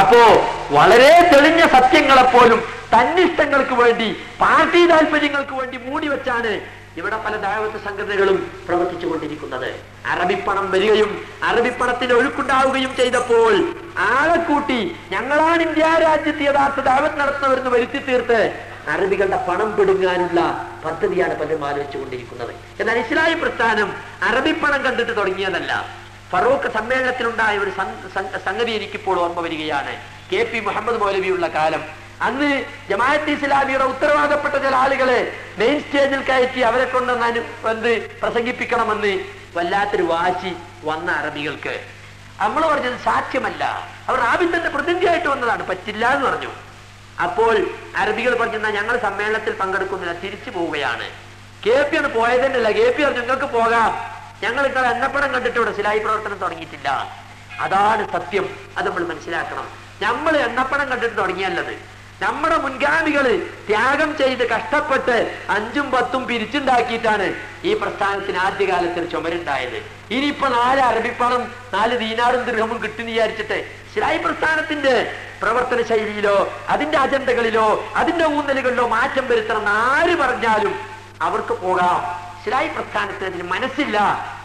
അപ്പോ വളരെ തെളിഞ്ഞ സത്യങ്ങളെപ്പോലും തന്നിഷ്ടങ്ങൾക്ക് വേണ്ടി പാർട്ടി താല്പര്യങ്ങൾക്ക് വേണ്ടി മൂടി വെച്ചാണ് ഇവിടെ പല ദാവത്ത് സംഘടനകളും പ്രവർത്തിച്ചു കൊണ്ടിരിക്കുന്നത് അറബിപ്പണം വരികയും അറബിപ്പണത്തിന് ഒഴുക്കുണ്ടാവുകയും ചെയ്തപ്പോൾ ആളെ കൂട്ടി ഞങ്ങളാണ് ഇന്ത്യ രാജ്യത്ത് യഥാർത്ഥ ദാവത്ത് നടത്തുന്നവരെന്ന് വരുത്തി തീർത്ത് അറബികളുടെ പണം പിടുങ്ങാനുള്ള പദ്ധതിയാണ് പലരും ആലോചിച്ചുകൊണ്ടിരിക്കുന്നത്. എന്നാൽ ഇസ്ലാമി പ്രസ്ഥാനം അറബിപ്പണം കണ്ടിട്ട് തുടങ്ങിയതല്ല. ഫറൂഖ് സമ്മേളനത്തിലുണ്ടായ ഒരു സംഗതി എനിക്കിപ്പോൾ ഓർമ്മ വരികയാണ്. കെ പി മുഹമ്മദ് മൗലവിയുള്ള കാലം. അന്ന് ജമാഅത്ത് ഇസ്ലാമിയുടെ ഉത്തരവാദപ്പെട്ട ചില ആളുകളെ മെയിൻ സ്റ്റേജിൽ കയറ്റി അവരെ കൊണ്ട് എന്ത് പ്രസംഗിപ്പിക്കണമെന്ന് വല്ലാത്തൊരു വാശി വന്ന അറബികൾക്ക്. നമ്മൾ പറഞ്ഞത് സാധ്യമല്ല അവർ ആബിന്ദന്റെ പ്രതിനിധിയായിട്ട് വന്നതാണ്. പറ്റില്ല എന്ന് പറഞ്ഞു. അപ്പോൾ അറബികൾ പറഞ്ഞാൽ ഞങ്ങൾ സമ്മേളനത്തിൽ പങ്കെടുക്കുന്നില്ല തിരിച്ചു പോവുകയാണ്. കെ പി ആണ് പോയതന്നെയല്ല. കെ പി പറഞ്ഞു നിങ്ങൾക്ക് പോകാം. ഞങ്ങൾ ഇത്ര എണ്ണപ്പടം കണ്ടിട്ട് ഇവിടെ സിലായി പ്രവർത്തനം തുടങ്ങിയിട്ടില്ല. അതാണ് സത്യം. അത് നമ്മൾ മനസ്സിലാക്കണം. നമ്മൾ എണ്ണപ്പടം കണ്ടിട്ട് തുടങ്ങിയല്ലത്. നമ്മുടെ മുൻഗാമികൾ ത്യാഗം ചെയ്ത് കഷ്ടപ്പെട്ട് അഞ്ചും പത്തും പിരിച്ചുണ്ടാക്കിയിട്ടാണ് ഈ പ്രസ്ഥാനത്തിന് ആദ്യകാലത്ത് ഒരു ചുമരുണ്ടായത്. ഇനിയിപ്പോ നാല് അറബിപ്പണം നാല് ദീനാറും ദൃഹമും കിട്ടും വിചാരിച്ചിട്ട് ശിലായി പ്രസ്ഥാനത്തിന്റെ പ്രവർത്തന ശൈലിയിലോ അതിന്റെ അജണ്ടകളിലോ അതിന്റെ ഊന്നലുകളിലോ മാറ്റം വരുത്തണം ആര് പറഞ്ഞാലും അവർക്ക് പോകാം. സിലായി പ്രസ്ഥാനത്തിന് അതിന് മനസ്സില്ല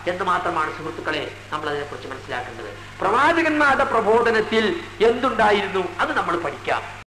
എന്ന് മാത്രമാണ് സുഹൃത്തുക്കളെ നമ്മൾ അതിനെക്കുറിച്ച് മനസ്സിലാക്കേണ്ടത്. പ്രവാചകന്മാരുടെ പ്രബോധനത്തിൽ എന്തുണ്ടായിരുന്നു? അത് നമ്മൾ പഠിക്കാം.